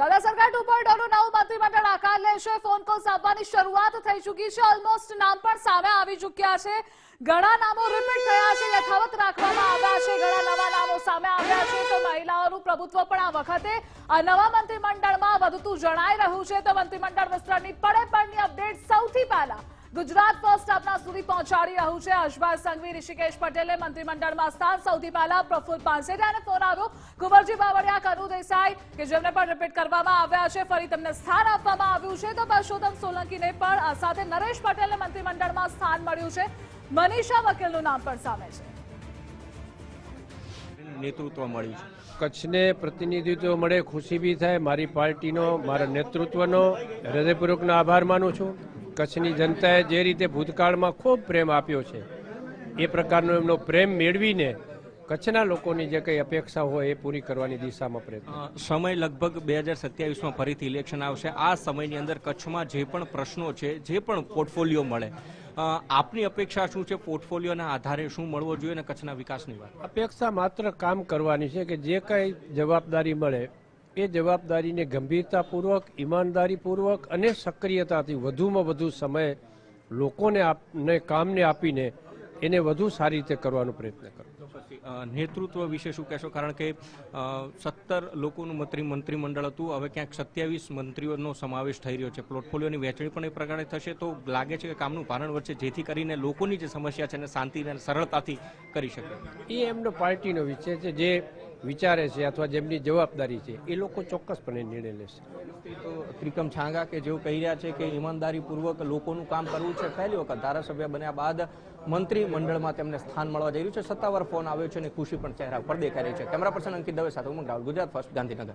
દાદા સરકાર two point નવું મંત્રીમંડળ આકાર લેશે, ફોન કોલ્સ આવવાની શરૂઆત થઈ ચૂકી છે. ઓલમોસ્ટ નામ પણ સામે આવી ચૂક્યા છે. ઘણા નામો રિપીટ થયા છે, યથાવત રાખવામાં આવ્યા છે. ઘણા નવા નામો સામે આવ્યા છે. તો મહિલાઓનું પ્રભુત્વ પણ આ વખતે આ નવા મંત્રીમંડળમાં વધતું જણાઈ રહ્યું છે. તો મંત્રીમંડળ વિસ્તરણની પડે પડની અપડેટ સૌથી પહેલા ગુજરાત ફર્સ્ટ આપના સુધી પહોંચાડી રહ્યું છે હર્ષભાઈ સંઘવી ઋષિકેશ પટેલે મંત્રીમંડળમાં સ્થાન સૌથી પહેલા પ્રફુલ પાનસેરિયાને ફોન આવ્યો કુંવરજી બાવળિયા કનુ દેસાઈ કે જેમને પણ રિપીટ કરવામાં આવ્યા છે ફરી તેમને સ્થાન આપવામાં આવ્યું છે. તો પરસોત્તમ સોલંકીને પણ સાથે નરેશ પટેલને મંત્રીમંડળમાં સ્થાન મળ્યું છે. મનીષા વકીલનું નામ પણ સામે છે. નેતૃત્વ મળ્યું છે. કચ્છને પ્રતિનિધિત્વ મળે ખુશી બી થાય. મારી પાર્ટીનો મારા નેતૃત્વનો હૃદયપૂર્વકનો આભાર માનું છું. કચ્છની જનતાએ જે રીતે ભૂતકાળમાં ખૂબ પ્રેમ આપ્યો છે એ પ્રકારનો એમનો પ્રેમ મેળવીને કચ્છના લોકોની જે કંઈ અપેક્ષા હોય એ પૂરી કરવાની દિશામાં પ્રયત્ન સમય લગભગ બે હજાર સત્યાવીસમાં ફરીથી ઇલેક્શન આવશે. આ સમયની અંદર કચ્છમાં જે પણ પ્રશ્નો છે જે પણ પોર્ટફોલિયો મળે આપની અપેક્ષા શું છે? પોર્ટફોલિયોના આધારે શું મળવો જોઈએ અને કચ્છના વિકાસની વાત? અપેક્ષા માત્ર કામ કરવાની છે કે જે કંઈ જવાબદારી મળે એ જવાબદારીને ગંભીરતાપૂર્વક ઈમાનદારીપૂર્વક અને સક્રિયતાથી વધુમાં વધુ સમય લોકોને આપને કામને આપીને એને વધુ સારી રીતે કરવાનો પ્રયત્ન કરો. નેતૃત્વ વિશે શું કહેશો? કારણ કે સત્તર લોકોનું મંત્રી મંત્રીમંડળ હતું. હવે ક્યાંક સત્યાવીસ મંત્રીઓનો સમાવેશ થઈ રહ્યો છે. પોર્ટફોલિયોની વહેંચણી પણ એ પ્રકારે થશે. તો લાગે છે કે કામનું ભારણ વધશે જેથી કરીને લોકોની જે સમસ્યા છે એને શાંતિ અને સરળતાથી કરી શકે. એ એમનો પાર્ટીનો વિષય છે. જે વિચારે છે અથવા જેમની જવાબદારી છે, એ લોકો ચોક્કસપણે નિર્ણય લેશે. તો ત્રિકમ છાંગા કે જેવું કહી રહ્યા છે કે ઈમાનદારીપૂર્વક લોકોનું કામ કરવું છે, પહેલી વખત ધારાસભ્ય બન્યા બાદ મંત્રી મંડળમાં તેમને સ્થાન મળવા જઈ રહ્યું છે. સત્તાવાર ફોન આવ્યો છે અને ખુશી પણ ચહેરા પર દેખાઈ રહી છે. કેમેરા પર્સન અંકિત દવે સાથે ઉમંગ રાહુલ ગુજરાત ફર્સ્ટ, ગાંધીનગર.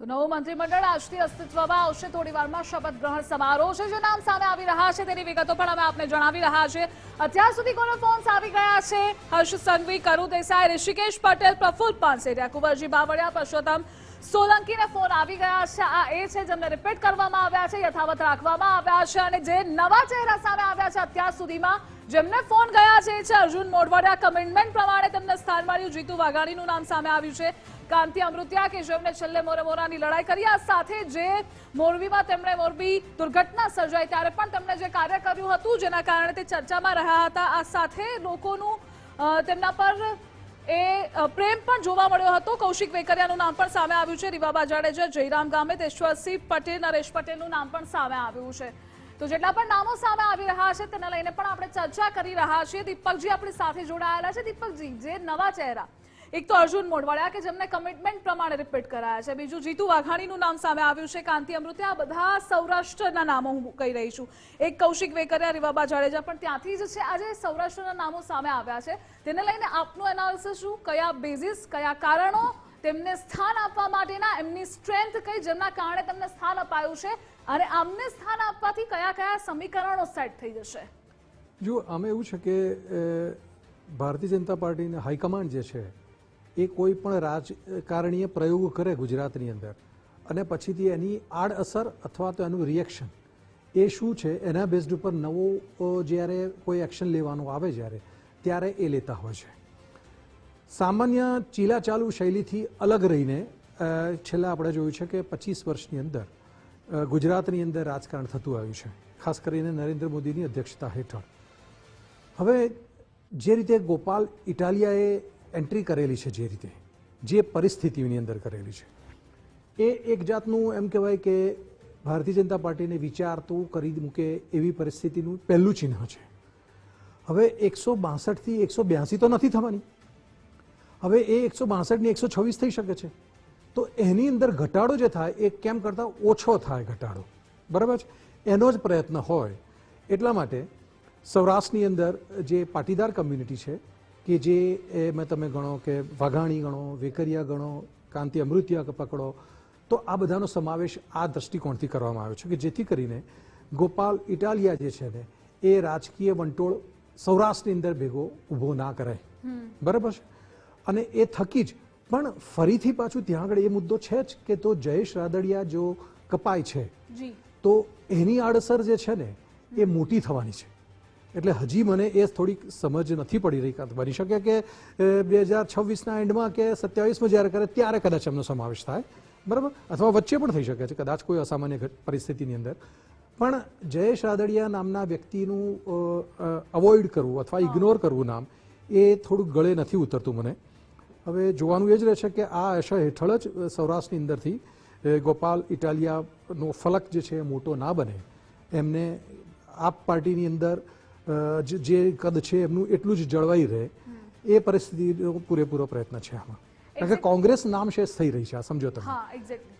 તો નવું મંત્રીમંડળ આજથી અસ્તિત્વમાં આવશે. થોડી વારમાં શપથ ગ્રહણ સમારોહ છે, જે નામ સામે આવી રહ્યા છે. તેની વિગતો પણ અમે આપને જણાવી રહ્યા છે અત્યાર સુધી કોનો ફોન્સ આવી ગયા છે? હર્ષ સંઘવી, કરુ દેસાઈ, ઋષિકેશ પટેલ પ્રફુલ પાનસેરિયા કુંવરજી બાવળિયા, પરસોત્તમ સોલંકીને ફોન આવી ગયા છે. આ એ છે જેમને રિપીટ કરવામાં આવ્યા છે, યથાવત રાખવામાં આવ્યા છે અને જે નવા ચહેરા સામે આવ્યા છે અત્યાર સુધીમાં જેમને ફોન ગયા છે અર્જુન મોઢવાડિયા. કમિટમેન્ટ પ્રમાણે તેમને સ્થાન મળ્યું. જીતુ વાઘાણીનું નામ સામે આવ્યું છે. કાંતિ અમૃત્યા કે જેમને છેલ્લે મોરે મોરાની લડાઈ કરી. આ સાથે જે મોરબીમાં તેમણે મોરબી દુર્ઘટના સર્જાઈ ત્યારે પણ તેમણે જે કાર્ય કર્યું હતું જેના કારણે તે ચર્ચામાં રહ્યા હતા. આ સાથે લોકોનું તેમના પર એ પ્રેમ પણ જોવા મળ્યો હતો. કૌશિક વેકરિયાનું નામ પણ સામે આવ્યું છે. રીવાબા જાડેજા જયરામ ગામે, તેશ્વરસિંહ પટેલ, નરેશ પટેલનું નામ પણ સામે આવ્યું છે. તો જેટલા પણ નામો સામે આવી રહ્યા છે તેને લઈને પણ આપણે ચર્ચા કરી રહ્યા છીએ. દીપકજી આપણી સાથે જોડાયેલા છે. દીપકજી, જે નવા ચહેરા. એક તો અર્જુન મોઢવાડિયા કે જેમને કમિટમેન્ટ પ્રમાણે રિપીટ કરાયા છે. બીજું જીતુ વાઘાણીનું નામ સામે આવ્યું છે, કાંતિ અમૃતે. આ બધા સૌરાષ્ટ્રના નામો હું કહી રહી છું. એક કૌશિક વેકરિયા, રીવાબા જાડેજા પણ ત્યાંથી જ છે. આજે સૌરાષ્ટ્રના નામો સામે આવ્યા છે. તેને લઈને આપનું એનાલિસિસ શું? કયા બેઝિસ કયા કારણો તેમને સ્થાન આપવા માટેના, એમની સ્ટ્રેન્થ કઈ, જેમના કારણે તેમને સ્થાન અપાયું છે અને આમને સ્થાન આપવાથી કયા કયા સમીકરણો સેટ થઈ જશે? જો આમાં એવું છે કે ભારતીય જનતા પાર્ટીના હાઈકમાન્ડ જે છે એ કોઈ પણ રાજકારણીય પ્રયોગ કરે ગુજરાતની અંદર. અને પછીથી એની આડઅસર અથવા તો એનું રિએક્શન એ શું છે? એના બેઝડ ઉપર નવો જ્યારે કોઈ એક્શન લેવાનું આવે જ્યારે, ત્યારે એ લેતા હોય છે. સામાન્ય ચીલાચાલુ શૈલીથી અલગ રહીને છેલ્લા આપણે જોયું છે કે પચીસ વર્ષની અંદર ગુજરાતની અંદર રાજકારણ થતું આવ્યું છે. ખાસ કરીને નરેન્દ્ર મોદીની અધ્યક્ષતા હેઠળ. હવે, જે રીતે ગોપાલ ઇટાલિયાએ એન્ટ્રી કરેલી છે જે રીતે, જે પરિસ્થિતિની અંદર કરેલી છે. એ એક જાતનું એમ કહેવાય કે ભારતીય જનતા પાર્ટીને વિચારતું કરી મૂકે એવી પરિસ્થિતિનું પહેલું ચિહ્ન છે. હવે એકસો બાસઠથી એકસો બ્યાસી તો નથી થવાની. હવે એ એકસો બાસઠની એકસો છવ્વીસ થઈ શકે છે. તો એની અંદર ઘટાડો જે થાય, એ કેમ કરતાં ઓછો થાય ઘટાડો? બરાબર છે? એનો જ પ્રયત્ન હોય એટલા માટે સૌરાષ્ટ્રની અંદર જે પાટીદાર કમ્યુનિટી છે કે જે એમાં તમે ગણો કે વાઘાણી ગણો વેકરિયા ગણો કાંતિ અમૃતિયા પકડો તો આ બધાનો સમાવેશ આ દ્રષ્ટિકોણથી કરવામાં આવ્યો છે કે જેથી કરીને ગોપાલ ઇટાલિયા જે છે ને એ રાજકીય વંટોળ સૌરાષ્ટ્રની અંદર ભેગો ઊભો ના કરાય બરાબર છે? અને એ થકી જ પણ ફરીથી પાછું ત્યાં આગળ એ મુદ્દો છે જ કે તો જયેશ રાદડિયા જો કપાય છે તો એની આડસર જે છે ને એ મોટી થવાની છે. એટલે હજી મને એ થોડીક સમજ નથી પડી રહી બની શકે કે બે હજાર છવ્વીસના એન્ડમાં કે સત્યાવીસમાં જ્યારે કરે ત્યારે કદાચ એમનો સમાવેશ થાય, બરાબર? અથવા વચ્ચે પણ થઈ શકે છે, કદાચ કોઈ અસામાન્ય પરિસ્થિતિની અંદર. પણ જયેશ રાદડિયા નામના વ્યક્તિનું અવોઇડ કરવું અથવા ઇગ્નોર કરવું નામ એ થોડુંક ગળે નથી ઉતરતું મને. હવે જોવાનું એ જ રહેશે કે આ આશા હેઠળ જ સૌરાષ્ટ્રની અંદરથી ગોપાલ ઇટાલિયાનો ફલક જે છે એ મોટો ના બને. એમને આપ પાર્ટીની અંદર જે- કદ છે એમનું એટલું જ જળવાઈ રહે એ પરિસ્થિતિનો પૂરેપૂરો પ્રયત્ન છે આમાં. કારણ કે કોંગ્રેસ નામશેષ થઈ રહી છે આ સમજો તમે. હા એક્ઝેક્ટલી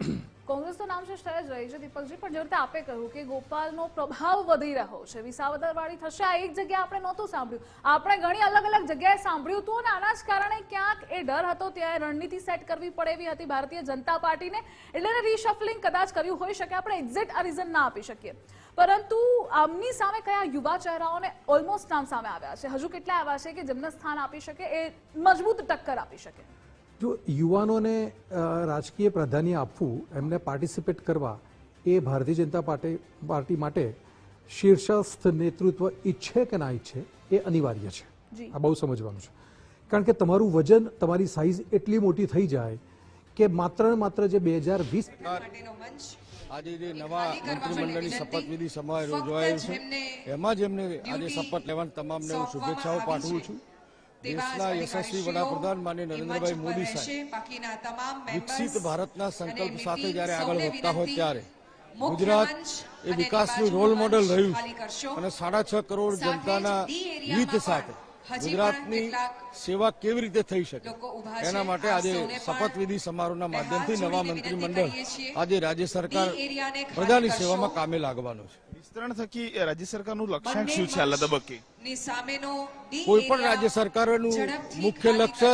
કોંગ્રેસનું નામ શેષ થઈ જ રહી છે દીપકજી પણ જે રીતે આપે કહ્યું કે ગોપાલનો પ્રભાવ વધી રહ્યો છે વિસાવદરવાળી થશે આ એક જગ્યાએ આપણે નહોતું સાંભળ્યું. આપણે ઘણી અલગ અલગ જગ્યાએ સાંભળ્યું હતું અને આના જ કારણે ક્યાંક એ ડર હતો ત્યાં રણનીતિ સેટ કરવી પડે એવી હતી ભારતીય જનતા પાર્ટીને એટલે રીશફલિંગ કદાચ કર્યું હોઈ શકે આપણે એક્ઝેક્ટ આ રીઝન ના આપી શકીએ. પરંતુ આમની સામે કયા યુવા ચહેરાઓને ઓલમોસ્ટ નામ સામે આવ્યા છે? હજુ કેટલા આવ્યા છે કે જેમને સ્થાન આપી શકે એ મજબૂત ટક્કર આપી શકે? જો યુવાનોને રાજકીય પ્રાધાન્ય આપવું એમને પાર્ટિસિપેટ કરવા એ ભારતીય જનતા પાર્ટી પાર્ટી માટે શીર્ષસ્થ નેતૃત્વ ઈચ્છે કે ના ઈચ્છે એ અનિવાર્ય છે. જી. આ બહુ સમજવાનું છે. કારણ કે તમારું વજન તમારી સાઇઝ એટલી મોટી થઈ જાય કે માત્ર ને માત્ર જે બે હજાર વીસ આજે જે નવા મંત્રીમંડળની શપથવિધિ. સમારોહ યોજાયો છે. એમાં જ એમને આજે શપથ લેવાની તમામને હું શુભેચ્છાઓ પાઠવું છું. દેશના યશસ્વી વડાપ્રધાન માન્ય નરેન્દ્રભાઈ મોદી. સાહેબ. વિકસિત ભારતના સંકલ્પ સાથે જ્યારે આગળ વધતા હોય ત્યારે ગુજરાત એ વિકાસનું રોલ મોડલ રહ્યું અને સાડા છ કરોડ જનતાના હિત સાથે ગુજરાતની સેવા કેવી રીતે થઈ શકે. એના માટે આજે શપથવિધિ સમારોહના માધ્યમથી નવા મંત્રીમંડળ આજે રાજ્ય સરકાર પ્રજાની સેવામાં કામે લાગવાનું છે. વિસ્તરણ થકી રાજ્ય સરકારનું લક્ષ્યાંક શું છે હાલના તબક્કે? કોઈ પણ રાજ્ય સરકારનું મુખ્ય લક્ષ્ય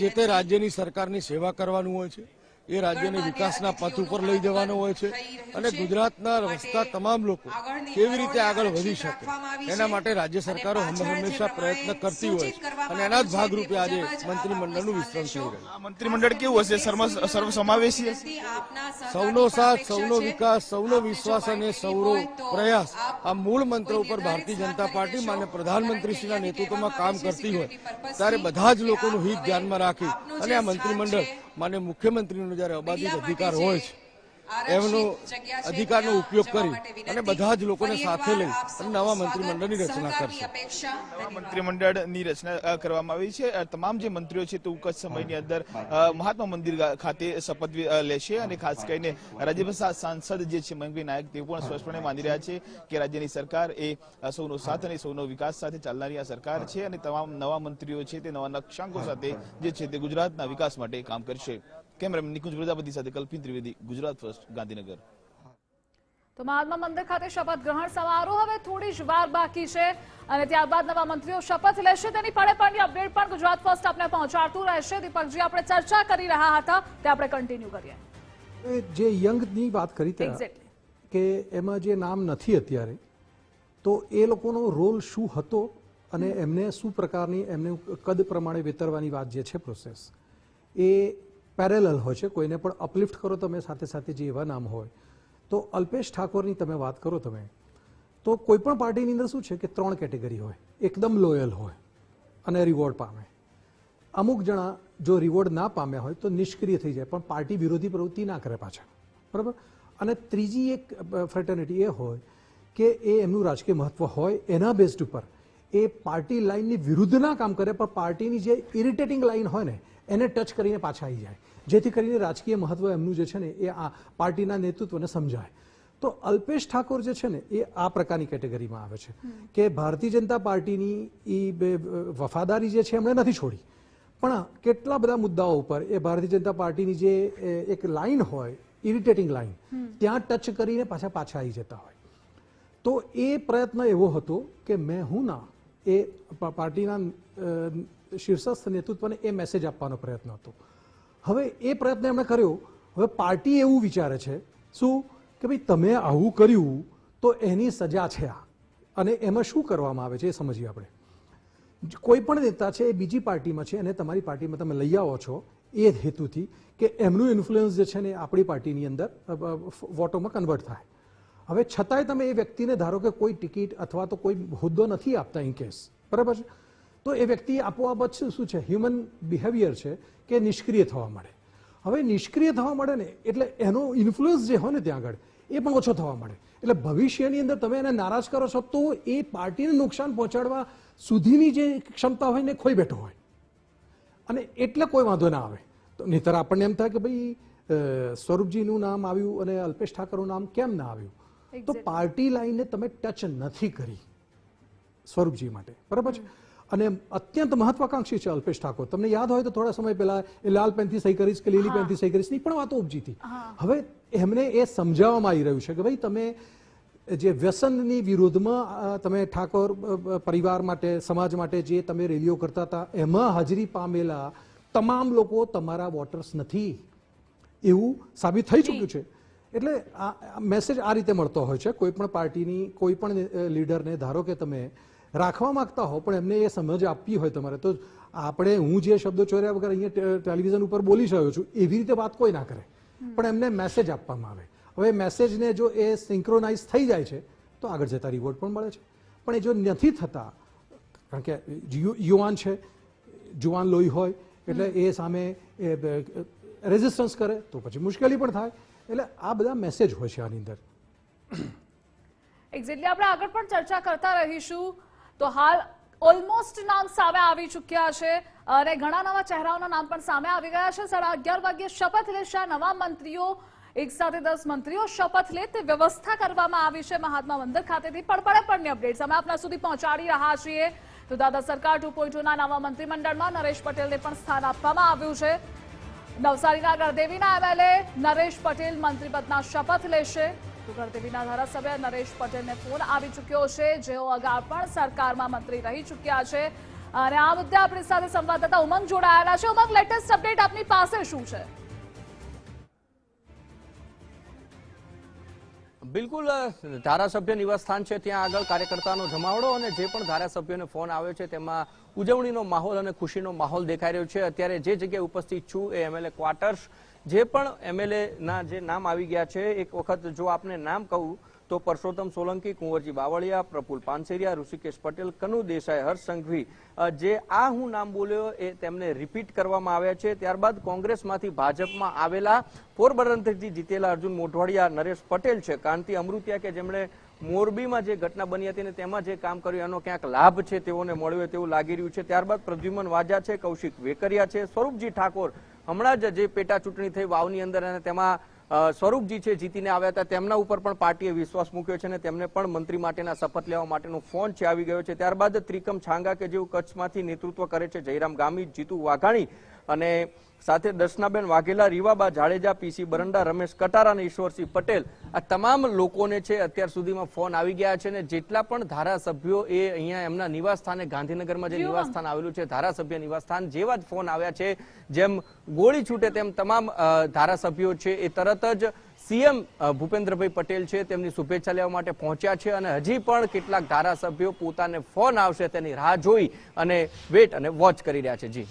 જે તે રાજ્યની સરકારની સેવા કરવાનું હોય છે. એ રાજ્યને વિકાસના પથ ઉપર લઈ જવાનો હોય છે અને ગુજરાતના વસતા તમામ લોકો કેવી રીતે આગળ વધી શકે? એના માટે રાજ્ય સરકારો હંમેશા પ્રયત્ન કરતી હોય છે. અને એના જ ભાગરૂપે આજે મંત્રીમંડળનું વિસ્તરણ થઈ રહ્યું મંત્રીમંડળ કેવું હશે? સર્વ સર્વસમાવેશી સૌનો સાથ સૌનો વિકાસ સૌનો વિશ્વાસ અને સૌનો પ્રયાસ આ મૂળ મંત્ર ઉપર ભારતીય જનતા પાર્ટી. માન્ય પ્રધાનમંત્રીશ્રીના નેતૃત્વમાં કામ કરતી હોય ત્યારે બધા જ લોકોનું હિત ધ્યાનમાં રાખી અને આ મંત્રીમંડળ માન્ય મુખ્યમંત્રીનો જ્યારે અબાધિત અધિકાર હોય છે. એમનો અધિકારનો ઉપયોગ કરી અને બધા જ લોકોને સાથે લઈ અને નવા મંત્રીમંડળની રચના કરશે. મંત્રીમંડળની રચના કરવામાં આવી છે. તમામ જે મંત્રીઓ છે ટૂંક જ સમયની અંદર મહાત્મા મંદિર ખાતે શપથ લેશે અને ખાસ કરીને રાજ્યસભા સાંસદ જે છે મયંકભાઈ નાયક તે પણ સ્પષ્ટપણે માની રહ્યા છે કે રાજ્યની સરકાર એ સૌનો સાથ અને સૌનો વિકાસ સાથે ચાલનારી આ સરકાર છે અને તમામ નવા મંત્રીઓ છે તે નવા લક્ષ્યાંકો સાથે જે છે તે ગુજરાતના વિકાસ માટે કામ કરશે. કેમેરામેન નિકુંજ પ્રજાપતિ સાથે કલ્પિન ત્રિવેદી ગુજરાત ફર્સ્ટ ગાંધીનગર. તો મહાત્મા મંદિર ખાતે શપથ ગ્રહણ સમારોહ હવે થોડી જ વાર બાકી છે અને ત્યારબાદ નવા મંત્રીઓ શપથ લેશે. તેની પડે પડની અપડેટ પણ ગુજરાત ફર્સ્ટ આપણે પહોંચાડતું રહેશે. દીપકજી આપણે ચર્ચા કરી રહ્યા હતા તે આપણે કન્ટિન્યુ કરીએ. એ જે યંગની વાત કરી ત્યાં કે એમાં જે નામ નથી અત્યારે તો એ લોકોનો રોલ શું હતો અને એમને શું પ્રકારની એમને કદ પ્રમાણે વેતરવાની વાત જે છે પ્રોસેસ એ પેરેલલ હોય છે, કોઈને પણ અપલિફ્ટ કરો તમે, સાથે સાથે જે એવા નામ હોય. તો અલ્પેશ ઠાકોરની તમે વાત કરો તમે, તો કોઈ પણ પાર્ટીની અંદર શું છે કે ત્રણ કેટેગરી હોય. એકદમ લોયલ હોય અને રિવોર્ડ પામે. અમુક જણા જો રિવોર્ડ ના પામ્યા હોય તો નિષ્ક્રિય થઈ જાય, પણ પાર્ટી વિરોધી પ્રવૃત્તિ ના કરે પાછા. બરાબર? અને ત્રીજી એક ફ્રેટર્નિટી એ હોય કે એ એમનું રાજકીય મહત્વ હોય એના બેઝડ ઉપર. એ પાર્ટી લાઇનની વિરુદ્ધના કામ કરે, પણ પાર્ટીની જે ઇરિટેટિંગ લાઇન હોય ને એને ટચ કરીને પાછા આવી જાય. જેથી કરીને રાજકીય મહત્વ એમનું જે છે ને, એ આ પાર્ટીના નેતૃત્વને સમજાય. તો અલ્પેશ ઠાકોર જે છે ને, એ આ પ્રકારની કેટેગરીમાં આવે છે. કે ભારતીય જનતા પાર્ટીની એ બે વફાદારી જે છે, એમણે નથી છોડી. પણ કેટલા બધા મુદ્દાઓ ઉપર એ ભારતીય જનતા પાર્ટીની જે એક લાઈન હોય, ઇરિટેટિંગ લાઈન, ત્યાં ટચ કરીને પાછા પાછા આવી જતા હોય. તો એ પ્રયત્ન એવો હતો કે મેં હું ના, એ પાર્ટીના શીર્ષસ્થ નેતૃત્વને એ મેસેજ આપવાનો પ્રયત્ન હતો. હવે એ પ્રયત્ન એમણે કર્યો. હવે પાર્ટી એવું વિચારે છે, શું? કે ભાઈ તમે આવું કર્યું તો એની સજા છે આ. અને એમાં શું કરવામાં આવે છે એ સમજીએ આપણે. કોઈ પણ નેતા છે એ બીજી પાર્ટીમાં છે અને તમારી પાર્ટીમાં તમે લઈ આવો છો, એ હેતુથી કે એમનું ઇન્ફ્લુઅન્સ જે છે ને આપણી પાર્ટીની અંદર વોટોમાં કન્વર્ટ થાય. હવે છતાંય તમે એ વ્યક્તિને ધારો કે કોઈ ટિકિટ અથવા તો કોઈ હોદ્દો નથી આપતા ઇન કેસ બરાબર છે? તો એ વ્યક્તિ આપોઆપ જ શું છે? હ્યુમન બિહેવિયર છે કે નિષ્ક્રિય થવા મળે હવે નિષ્ક્રિય થવા મળે ને એટલે એનો ઇન્ફ્લુઅન્સ જે હોય ને ત્યાં આગળ એ પણ ઓછો થવા મળે એટલે ભવિષ્યની અંદર તમે એને નારાજ કરો છો તો એ પાર્ટીને નુકસાન પહોંચાડવા સુધીની જે ક્ષમતા હોય ને ખોઈ બેઠો હોય. અને એટલે કોઈ વાંધો ના આવે. તો નહીતર આપણને એમ થાય કે ભાઈ સ્વરૂપજીનું નામ આવ્યું અને અલ્પેશ ઠાકરનું નામ કેમ ના આવ્યું? તો પાર્ટી લાઈને તમે ટચ નથી કરી સ્વરૂપજી માટે. બરાબર છે? અને અત્યંત મહત્વાકાંક્ષી છે અલ્પેશ ઠાકોર. તમને યાદ હોય તો થોડા સમય પહેલા એ લાલ પેનથી સહી કરીશ કે લીલી પેનથી સહી કરીશની પણ વાતો ઉપજી હતી. હવે એમને એ સમજાવવામાં આવી રહ્યું છે કે ભાઈ તમે જે વ્યસનની વિરુદ્ધમાં તમે ઠાકોર પરિવાર માટે સમાજ માટે જે તમે રેલીઓ કરતા હતા એમાં હાજરી પામેલા તમામ લોકો તમારા વોટર્સ નથી. એવું સાબિત થઈ ચૂક્યું છે. એટલે આ મેસેજ આ રીતે મળતો હોય છે. કોઈ પણ પાર્ટીની કોઈ પણ લીડરને ધારો કે તમે રાખવા માંગતા હો, પણ એમને એ સમજ આપવી હોય તમારે. તો આપણે હું જે શબ્દો ચોર્યા વગર અહીંયા ટેલિવિઝન ઉપર બોલી રહ્યો છું, એવી રીતે વાત કોઈ ના કરે. પણ એમને મેસેજ આપવામાં આવે. હવે મેસેજને જો એ સિંક્રોનાઇઝ થઈ જાય છે, તો આગળ જતા રિવોર્ડ પણ મળે છે. પણ એ જો નથી થતા, કારણ કે યુવાન છે, જુવાન લોહી હોય, એટલે એ સામે રેઝિસ્ટન્સ કરે, તો પછી મુશ્કેલી પણ થાય. એટલે આ બધા મેસેજ હોય છે આની અંદર. એક્ઝેક્ટલી આપણે આગળ પણ ચર્ચા કરતા રહીશું. તો હાલ ઓલમોસ્ટ નામ સામે આવી ચૂક્યા છે અને ઘણા નવા ચહેરાઓના નામ પણ સામે આવી ગયા છે. સાડા અગિયાર વાગ્યે શપથ લેશે નવા મંત્રીઓ. એક સાથે દસ મંત્રીઓ શપથ લે તે વ્યવસ્થા કરવામાં આવી છે મહાત્મા મંદિર ખાતેથી. પણ પડે પડની અપડેટ્સ અમે આપના સુધી પહોંચાડી રહ્યા છીએ. તો દાદા સરકાર ટુ પોઈન્ટના નવા મંત્રીમંડળમાં નરેશ પટેલને પણ સ્થાન આપવામાં આવ્યું છે. નવસારીના ગણદેવીના એમએલએ નરેશ પટેલ મંત્રીપદના શપથ લેશે. તો ગણદેવીના ધારાસભ્ય નરેશ પટેલને ફોન આવી ચૂક્યો છે. જેઓ અગાઉ પણ સરકારમાં મંત્રી રહી ચૂક્યા છે. અને આ મુદ્દે આપણી સાથે સંવાદદાતા ઉમંગ જોડાયેલા છે. ઉમંગ લેટેસ્ટ અપડેટ આપની પાસે શું છે? બિલકુલ ધારાસભ્ય નિવાસસ્થાન છે. ત્યાં આગળ કાર્યકર્તાનો જમાવડો અને જે પણ ધારાસભ્યોને ફોન આવ્યો છે, તેમાં ઉજવણીનો માહોલ અને ખુશીનો માહોલ દેખાઈ રહ્યો છે. અત્યારે જે જગ્યાએ ઉપસ્થિત છું એ એમએલએ ક્વાર્ટર્સ જે પણ એમએલએ ના જે નામ આવી ગયા છે, એક વખત જો આપને નામ કહું, તો પરસોત્તમ સોલંકી, કુંવરજી બાવળિયા, પ્રફુલ પાનસેરિયા, ઋષિકેશ પટેલ, કનુ દેસાઈ, હર્ષ સંઘવી જે આ હું નામ બોલ્યો એ તેમને રિપીટ કરવામાં આવ્યા છે. ત્યારબાદ કોંગ્રેસમાંથી ભાજપમાં આવેલા પોરબંદરથી જીતેલા અર્જુન મોઢવાડિયા, નરેશ પટેલ છે, કાંતિ અમૃતિયા કે જેમણે મોરબીમાં જે ઘટના બની હતી ને તેમાં જે કામ કર્યું, એનો ક્યાંક લાભ છે તેઓને મળ્યો તેવું લાગી રહ્યું છે. ત્યારબાદ પ્રદ્યુમન વાજા છે, કૌશિક વેકરિયા છે, સ્વરૂપજી ઠાકોર હમણાં જ જે પેટા ચૂંટણી થઈ વાવની અંદર અને તેમાં સ્વરૂપજી છે જીતીને આવ્યા હતા, તેમના ઉપર પણ પાર્ટીએ વિશ્વાસ મૂક્યો છે અને તેમને પણ મંત્રી માટેના શપથ લેવા માટેનો ફોન છે, આવી ગયો છે. ત્યારબાદ ત્રિકમ છાંગા કે જેઓ કચ્છમાંથી નેતૃત્વ કરે છે જયરામ ગામી, જીતુ વાઘાણી અને સાથે દર્શનાબેન વાઘેલા રીવાબા જાડેજા પીસી બરંડા રમેશ કટારા અને ઈશ્વરસિંહ પટેલ આ તમામ લોકોને છે અત્યાર સુધીમાં ફોન આવી ગયા છે અને જેટલા પણ ધારાસભ્યો એ અહીંયા એમના નિવાસસ્થાને ગાંધીનગરમાં જે નિવાસસ્થાન આવેલું છે ધારાસભ્ય નિવાસસ્થાન જેવા જ ફોન આવ્યા છે જેમ ગોળી છૂટે તેમ તમામ ધારાસભ્યો છે એ તરત જ સીએમ ભૂપેન્દ્રભાઈ પટેલ છે તેમની શુભેચ્છા લેવા માટે પહોંચ્યા છે અને હજી પણ કેટલાક ધારાસભ્યો પોતાને ફોન આવશે તેની રાહ જોઈ અને વેટ અને વોચ કરી રહ્યા છે. જી.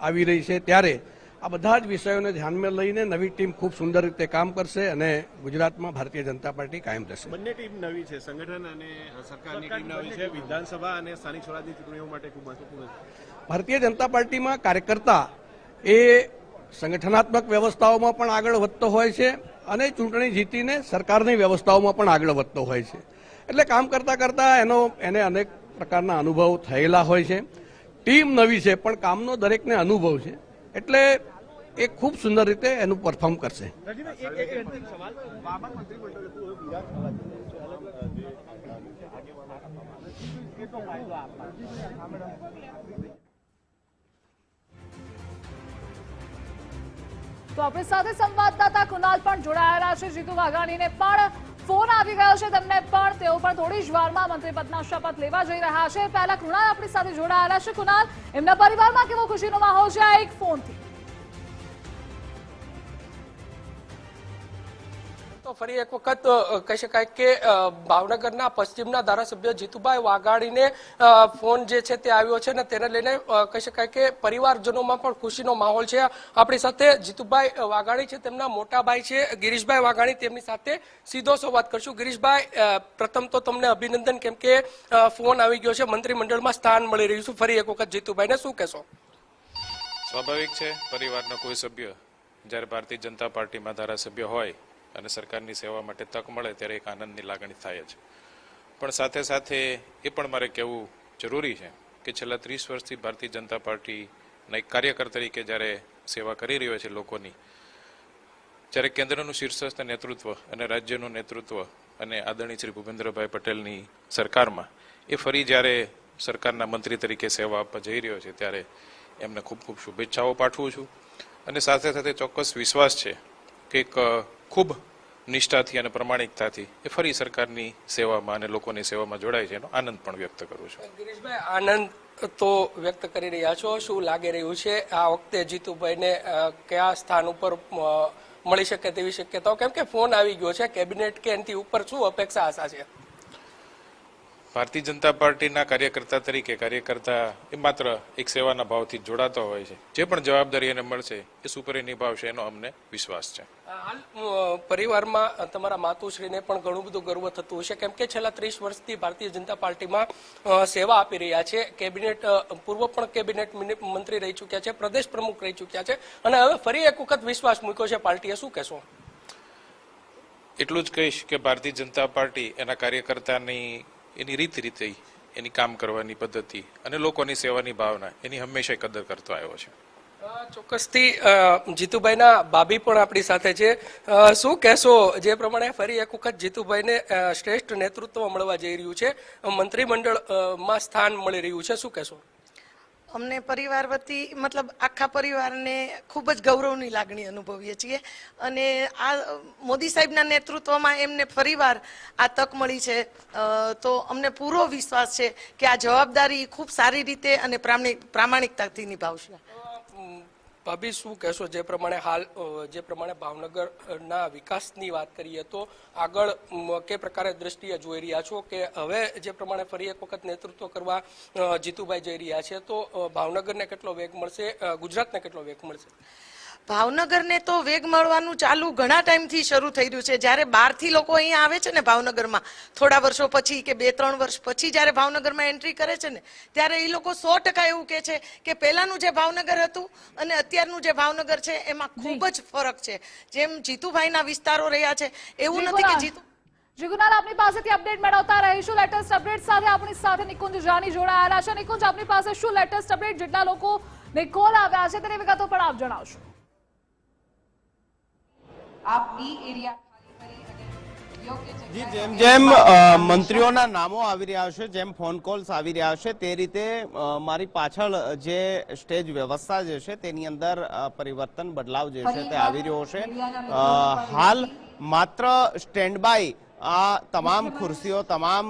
આવી રહી છે. ત્યારે આ બધા જ વિષયોને ધ્યાનમાં લઈને નવી ટીમ ખૂબ સુંદર રીતે કામ કરશે અને ગુજરાતમાં ભારતીય જનતા પાર્ટી કાયમ રહેશે. બંને ટીમ નવી છે. સંગઠન અને સરકારની ટીમ નવી છે. વિધાનસભા અને સ્થાનિક સ્વરાજની ચૂંટણીઓ માટે ખૂબ મહત્વપૂર્ણ છે. ભારતીય જનતા પાર્ટીમાં કાર્યકર્તા એ સંગઠનાત્મક વ્યવસ્થાઓમાં પણ આગળ વધતો હોય છે અને ચૂંટણી જીતીને સરકારની વ્યવસ્થાઓમાં પણ આગળ વધતો હોય છે. એટલે કામ કરતા કરતા એનો એને અનેક પ્રકારના અનુભવ થયેલા હોય છે. ટીમ નવી છે, પણ કામનો દરેકને અનુભવ છે. એટલે એ ખૂબ સુંદર રીતે એનું પરફોર્મ કરશે. તો આપણી સાથે સંવાદદાતા કુનાલ પણ જોડાયેલા છે. જીતુ વાઘાણીને પણ ફોન આવી ગયો છે તેમને, પણ તેઓ પણ થોડી જ વારમાં મંત્રીપદના શપથ લેવા જઈ રહ્યા છે. પહેલા કુણાલ આપણી સાથે જોડાયેલા છે. કુણાલ, એમના પરિવારમાં કેવો ખુશીનો માહોલ છે? આ એક ફોનથી. તો ફરી એક વખત કહી શકાય કે ભાવનગરના પશ્ચિમના ધારાસભ્ય જીતુભાઈ વાઘાણીને ફોન જે છે તે આવ્યો છે ને તેને લઈને કહી શકાય કે પરિવારજનોમાં પણ ખુશીનો માહોલ છે. આપણી સાથે જીતુભાઈ વાઘાણી છે, તેમના મોટા ભાઈ છે. ગિરીશભાઈ વાઘાણી તેમની સાથે સીધો સંવાદ કરશું. ગિરીશભાઈ પ્રથમ તો તમને અભિનંદન કેમ કે ફોન આવી ગયો છે. મંત્રીમંડળમાં સ્થાન મળી રહ્યું છે. ફરી એક વખત જીતુભાઈને શું કહેશો? સ્વાભાવિક છે. પરિવારનો કોઈ સભ્ય, જ્યારે ભારતીય જનતા પાર્ટીમાં ધારાસભ્ય હોય અને સરકારની સેવા માટે તક મળે ત્યારે એક આનંદની લાગણી થાય જ. પણ સાથે સાથે એ પણ મારે કહેવું જરૂરી છે કે છેલ્લા ત્રીસ વર્ષથી ભારતીય જનતા પાર્ટીના એક કાર્યકર તરીકે જ્યારે સેવા કરી રહ્યો છે લોકોની, જ્યારે કેન્દ્રનું શીર્ષસ્થ નેતૃત્વ અને રાજ્યનું નેતૃત્વ અને આદરણીય શ્રી ભૂપેન્દ્રભાઈ પટેલની સરકારમાં એ ફરી જ્યારે સરકારના મંત્રી તરીકે સેવા આપવા જઈ રહ્યો છે ત્યારે એમને ખૂબ ખૂબ શુભેચ્છાઓ પાઠવું છું. અને સાથે સાથે ચોક્કસ વિશ્વાસ છે કે એક ખૂબ નિષ્ઠાથી અને પ્રમાણિકતાથી એ ફરી સરકારની સેવામાં અને લોકોની સેવામાં જોડાય છે. એનો આનંદ પણ વ્યક્ત કરું છું. ગિરીશભાઈ, આનંદ તો વ્યક્ત કરી રહ્યા છો. શું લાગી રહ્યું છે? આ વખતે જીતુભાઈને કયા સ્થાન ઉપર મળી શકે તેવી શક્યતાઓ? કેમ કે ફોન આવી ગયો છે. કેબિનેટ કે એનાથી ઉપર શું અપેક્ષા આશા છે? ભારતીય જનતા પાર્ટીના કાર્યકર્તા તરીકે કાર્યકર્તા એ માત્ર એક સેવાના ભાવથી જોડાતો હોય છે. જે પણ જવાબદારી એને મળશે એ સુપરે નિભાવશે એનો અમને વિશ્વાસ છે. હાલ પરિવારમાં તમારા માતુશ્રીને પણ ઘણું બધું ગર્વ થતું હશે. કેમ કે છેલ્લા ત્રીસ વર્ષથી ભારતીય જનતા પાર્ટીમાં સેવા આપી રહ્યા છે. કેબિનેટ પૂર્વ પણ કેબિનેટ મંત્રી રહી ચૂક્યા છે પ્રદેશ પ્રમુખ રહી ચૂક્યા છે. અને હવે ફરી એક વખત વિશ્વાસ મૂક્યો છે પાર્ટીએ. શું કહેશો? એટલું જ કહીશ કે ભારતીય જનતા પાર્ટી એના કાર્યકર્તાની એની રીત રીતે એની કામ કરવાની પદ્ધતિ અને લોકોની સેવાની ભાવના, એની હંમેશા કદર કરતો આવ્યો છે. ચોક્કસથી જીતુભાઈના બાબી પણ આપણી સાથે છે. શું કહેશો? જે પ્રમાણે ફરી એક વખત જીતુભાઈને શ્રેષ્ઠ નેતૃત્વ મળવા જઈ રહ્યું છે. મંત્રીમંડળમાં સ્થાન મળી રહ્યું છે. શું કહેશો? અમને પરિવાર વતી, મતલબ આખા પરિવારને ખૂબ જ ગૌરવની લાગણી અનુભવીએ છીએ. અને આ મોદી સાહેબના નેતૃત્વમાં એમને ફરીવાર આ તક મળી છે. તો અમને પૂરો વિશ્વાસ છે કે આ જવાબદારી ખૂબ સારી રીતે અને પ્રામાણિક, પ્રામાણિકતાથી નિભાવશે. ભાભી શું કહેશો? જે પ્રમાણે હાલ જે પ્રમાણે ભાવનગરના વિકાસની વાત કરીએ તો આગળ કે પ્રકારે દ્રષ્ટિએ જોઈ રહ્યા છો કે હવે જે પ્રમાણે ફરી એક વખત નેતૃત્વ કરવા જીતુભાઈ જઈ રહ્યા છે, તો ભાવનગરને કેટલો વેગ મળશે ગુજરાતને કેટલો વેગ મળશે? ભાવનગરને તો વેગ મળવાનું ચાલુ ઘણા ટાઈમથી શરૂ થઈ રહ્યું છે. જ્યારે બહારથી લોકો અહીંયા આવે છે ને ભાવનગરમાં થોડા વર્ષો પછી કે બે ત્રણ વર્ષ પછી જ્યારે ભાવનગરમાં એન્ટ્રી કરે છે ને ત્યારે એ લોકો સો ટકા એવું કહે છે કે પહેલાંનું જે ભાવનગર હતું અને અત્યારનું જે ભાવનગર છે એમાં ખૂબ જ ફરક છે. જેમ જીતુભાઈના વિસ્તારો રહ્યા છે એવું નથી કે જીતુ જીગુનાલ આપની પાસેથી અપડેટ મેળવતા રહીશું. લેટેસ્ટ અપડેટ સાથે આપણી સાથે નિકુંજ જાની જોડાયેલા છે. નિકુંજ આપની પાસે શું લેટેસ્ટ અપડેટ જેટલા લોકો નિકોલ આવ્યા છે તેની વિગતો પણ આપ જણાવશો. આપ બી એરિયા જેમ જેમ મંત્રીઓના નામો આવી રહ્યા છે જેમ ફોન કોલ્સ આવી રહ્યા છે તે રીતે મારી પાછળ જે સ્ટેજ વ્યવસ્થા જે છે તેની અંદર પરિવર્તન બદલાવ જે છે તે આવી રહ્યો છે હાલ માત્ર સ્ટેન્ડ બાય આ તમામ ખુરશીઓ, તમામ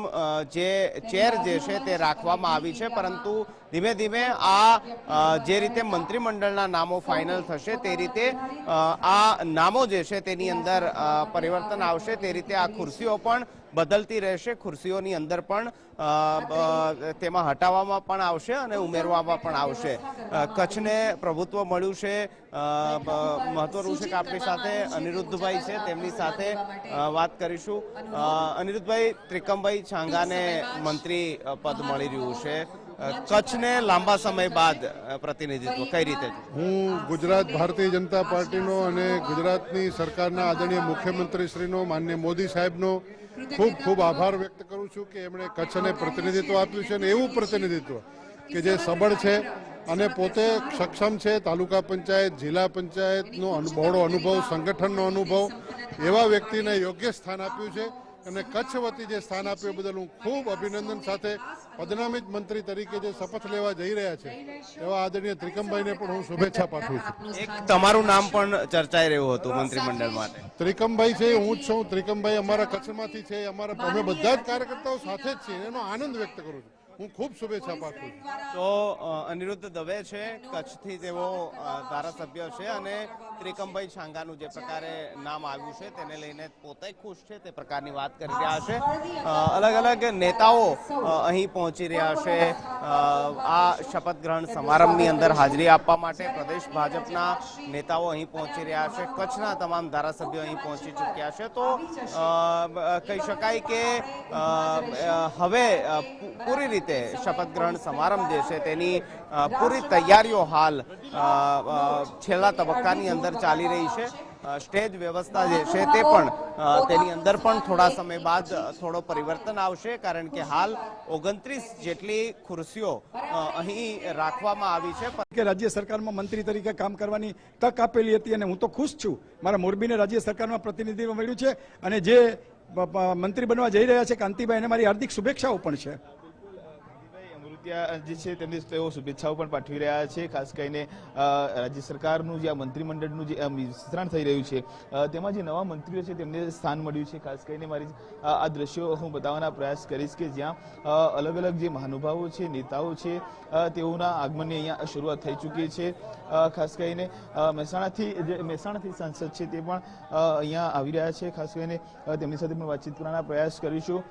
જે ચેર જે છે તે રાખવામાં આવી છે, પરંતુ ધીમે ધીમે આ જે રીતે મંત્રીમંડળના નામો ફાઇનલ થશે, તે રીતે આ નામો જે છે તેની અંદર પરિવર્તન આવશે, તે રીતે આ ખુરશીઓ પણ બદલતી રહેશે ખુરશીઓની અંદર પણ તેમાં હટાવવામાં પણ આવશે અને ઉમેરવામાં પણ આવશે. કચ્છને પ્રભુત્વ મળ્યું છે મહત્વનું છે કે આપણી સાથે અનિરુદ્ધભાઈ છે તેમની સાથે વાત કરીશું. અનિરુદ્ધભાઈ ત્રિકમભાઈ છાંગાને મંત્રી પદ મળી રહ્યું છે. કચ્છને લાંબા સમય બાદ પ્રતિનિધિત્વ કઈ રીતે હું ગુજરાત ભારતીય જનતા પાર્ટીનો અને ગુજરાતની સરકારના આદરણીય મુખ્યમંત્રી શ્રીનો માન્ય મોદી સાહેબનો ખૂબ ખૂબ આભાર વ્યક્ત કરું છું કે એમણે કચ્છને પ્રતિનિધિત્વ આપ્યું છે અને એવું પ્રતિનિધિત્વ કે જે સબળ છે અને પોતે સક્ષમ છે તાલુકા પંચાયત જિલ્લા પંચાયતનો બહોળો અનુભવ સંગઠનનો અનુભવ એવા વ્યક્તિને યોગ્ય સ્થાન આપ્યું છે. અને કચ્છ વતી જે સ્થાન આપ્યું એ બદલ હું ખૂબ અભિનંદન સાથે પદનામિત મંત્રી તરીકે જે શપથ લેવા જઈ રહ્યા છે એવા આદરણીય ત્રિકમભાઈને પણ હું શુભેચ્છા પાઠવું છું. એક તમારું નામ પણ ચર્ચાઈ રહ્યું હતું મંત્રીમંડળ માટે. ત્રિકમભાઈ છે હું જ છું. ત્રિકમભાઈ અમારા કચ્છમાંથી છે અમારા અમે બધા જ કાર્યકર્તાઓ સાથે જ છીએ એનો આનંદ વ્યક્ત કરું છું. હું ખૂબ શુભેચ્છા પાઠવું છું. તો અનિરુદ્ધ દવે છે કચ્છથી તેઓ ધારાસભ્ય છે અને ત્રિકમભાઈ છાંગાનું જે પ્રકારે નામ આવ્યું છે તેને લઈને પોતે ખુશ છે તે પ્રકારની વાત કરી રહ્યા છે. અલગ અલગ નેતાઓ અહીં પહોંચી રહ્યા છે. આ શપથ ગ્રહણ સમારંભની અંદર હાજરી આપવા માટે પ્રદેશ ભાજપના નેતાઓ અહીં પહોંચી રહ્યા છે. કચ્છના તમામ ધારાસભ્યો અહીં પહોંચી ચૂક્યા છે. તો કહી શકાય કે હવે પૂરી રીતે શપથ ગ્રહણ સમારંભ જે છે તેની પૂરી તૈયારીઓ હાલ છેલ્લા તબક્કાની અંદર ચાલી રહી છે. સ્ટેજ વ્યવસ્થા જે છે તે પણ તેની અંદર પણ થોડા સમય બાદ થોડો પરિવર્તન આવશે કારણ કે હાલ ઓગણત્રીસ જેટલી ખુરશીઓ અહીં રાખવામાં આવી છે. કે રાજ્ય સરકારમાં મંત્રી તરીકે કામ કરવાની તક આપેલી હતી અને હું તો ખુશ છું. મારા મોરબીને રાજ્ય સરકારમાં પ્રતિનિધિત્વ મળ્યું છે અને જે મંત્રી બનવા જઈ રહ્યા છે કાંતિભાઈ એને મારી હાર્દિક શુભેચ્છાઓ પણ છે. અમૃત્યા જે છે તેમની તેઓ શુભેચ્છાઓ પણ પાઠવી રહ્યા છે, ખાસ કરીને રાજ્ય સરકારનું જે આ મંત્રીમંડળનું જે વિસ્તરણ થઈ રહ્યું છે તેમાં જે નવા મંત્રીઓ છે તેમને સ્થાન મળ્યું છે. ખાસ કરીને મારી આ દ્રશ્યો હું બતાવવાના પ્રયાસ કરીશ કે જ્યાં અલગ અલગ જે મહાનુભાવો છે, નેતાઓ છે તેઓના આગમનની અહીંયા શરૂઆત થઈ ચૂકી છે. ખાસ કરીને મહેસાણાથી જે મહેસાણાથી સાંસદ છે તે પણ અહીંયા આવી રહ્યા છે. ખાસ કરીને તેમની સાથે પણ વાતચીત કરવાના પ્રયાસ કરીશું.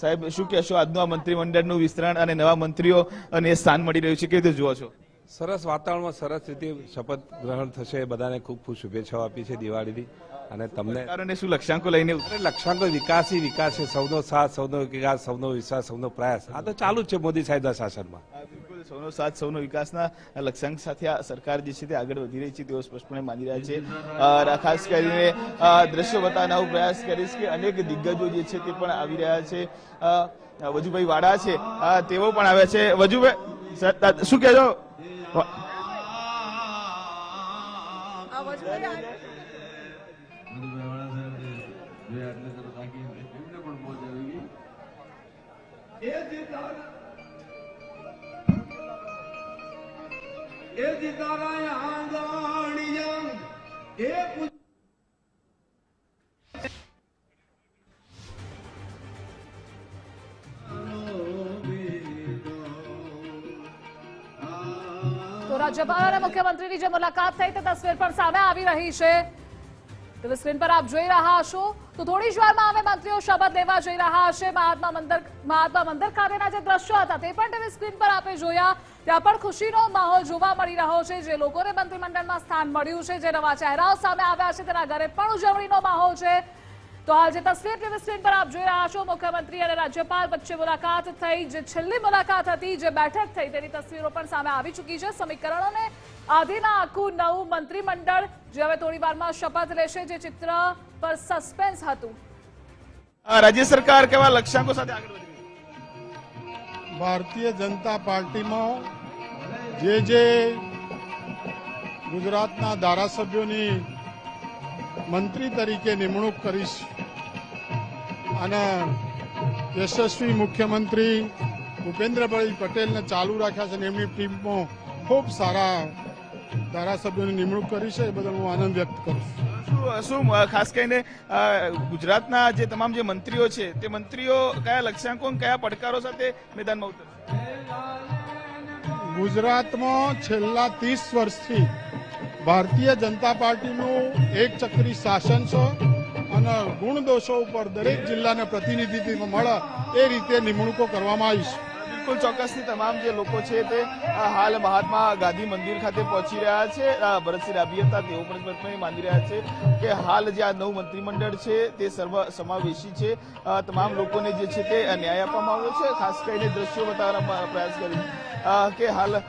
સાહેબ, શું કહેશો આજનું આ મંત્રીમંડળનું વિસ્તરણ અને નવા મંત્રીઓ અને સ્થાન મળી રહ્યું છે કેવી રીતે જુઓ છો? સરસ વાતાવરણમાં સરસ રીતે શપથ ગ્રહણ થશે. બધાને ખૂબ ખૂબ શુભેચ્છાઓ આપી છે દિવાળીની. અને તમને કારણે શું લક્ષ્યાંકો લઈને લક્ષ્યાંકો વિકાસ ઈ વિકાસ છે સૌનો સાથ સૌનો વિકાસ સૌનો વિશ્વાસ સૌનો પ્રયાસ. આ તો ચાલુ જ છે મોદી સાહેબના શાસનમાં. સૌનો સાથ સૌનો વિકાસના લક્ષ્યાંક સાથે આ સરકાર જે છે તે આગળ વધી રહી છે તેઓ સ્પષ્ટપણે માની રહ્યા છે. ખાસ કરીને દ્રશ્યો બતાવવાનો પ્રયાસ કરીશ કે અનેક દિગ્ગજો જે છે તે પણ આવી રહ્યા છે. વજુભાઈ વાડા છે. તેઓ પણ આવ્યા છે. વજુભાઈ સર, કહેજો તો રાજ્યપાલ અને મુખ્યમંત્રીની જે મુલાકાત થઈ તે તસવીર પણ સામે આવી રહી છે. તો સ્ક્રીન પર આપ જોઈ રહ્યા હશો. તો થોડી જ વારમાં હવે મંત્રીઓ શપથ લેવા જઈ રહ્યા હશે. મહાત્મા મંદિર મહાત્મા મંદિર ખાતેના જે દ્રશ્યો હતા તે પણ ટીવી સ્ક્રીન પર આપણે જોયા. ત્યાં પણ ખુશીનો માહોલ જોવા મળી રહ્યો છે. જે લોકોને મંત્રીમંડળમાં સ્થાન મળ્યું છે જે નવા ચહેરાઓ સામે આવ્યા છે તેના ઘરે પણ ઉજવણીનો માહોલ છે. તો આજે જે તસવીર ટીવી સ્ક્રીન પર આપ જોઈ રહ્યા છો મુખ્યમંત્રી અને રાજ્યપાલ વચ્ચે મુલાકાત થઈ જે છેલ્લી મુલાકાત હતી જે બેઠક થઈ તેની તસવીરો પણ સામે આવી ચૂકી છે. સમીકરણોને આધીના આખું નવું મંત્રીમંડળ જે હવે થોડી વારમાં શપથ લેશે જે ચિત્ર પર સસ્પેન્સ હતું. રાજ્ય સરકાર કેવા લક્ષ્યાંકો સાથે આગળ વધી ભારતીય જનતા પાર્ટીમાં જે જે ગુજરાતના ધારાસભ્યોની મંત્રી તરીકે નિમણૂક કરીશ અને યશસ્વી મુખ્યમંત્રી ભૂપેન્દ્રભાઈ પટેલને ચાલુ રાખ્યા છે અને એમની ટીમમાં ખૂબ સારા ધારાસભ્યોની નિમણૂક કરી છે, એ બદલ હું આનંદ વ્યક્ત કરું છું. શું ખાસ કરીને ગુજરાતના જે તમામ જે મંત્રીઓ છે, તે મંત્રીઓ કયા લક્ષ્યાંકો કયા પડકારો સાથે મેદાનમાં ઉતરશે? ગુજરાતમાં છેલ્લા ત્રીસ વર્ષથી ભારતીય જનતા પાર્ટીનું એક ચક્રી શાસન છે અને ગુણ દોષો ઉપર દરેક જિલ્લાને પ્રતિનિધિત્વ મળે એ રીતે નિમણૂકો કરવામાં આવી છે. બિલકુલ ચોક્કસથી તમામ જે લોકો છે તે હાલ મહાત્મા ગાંધી મંદિર ખાતે પહોંચી રહ્યા છે. ભરતસિંહ રાબી હતા, તેઓ પણ માની રહ્યા છે કે હાલ જે આ નવું મંત્રીમંડળ છે તે સર્વ સમાવેશી છે. તમામ લોકોને જે છે તે ન્યાય આપવામાં આવ્યો છે. ખાસ કરીને દ્રશ્યો બતાવવાના પ્રયાસ કરી. કે હાલ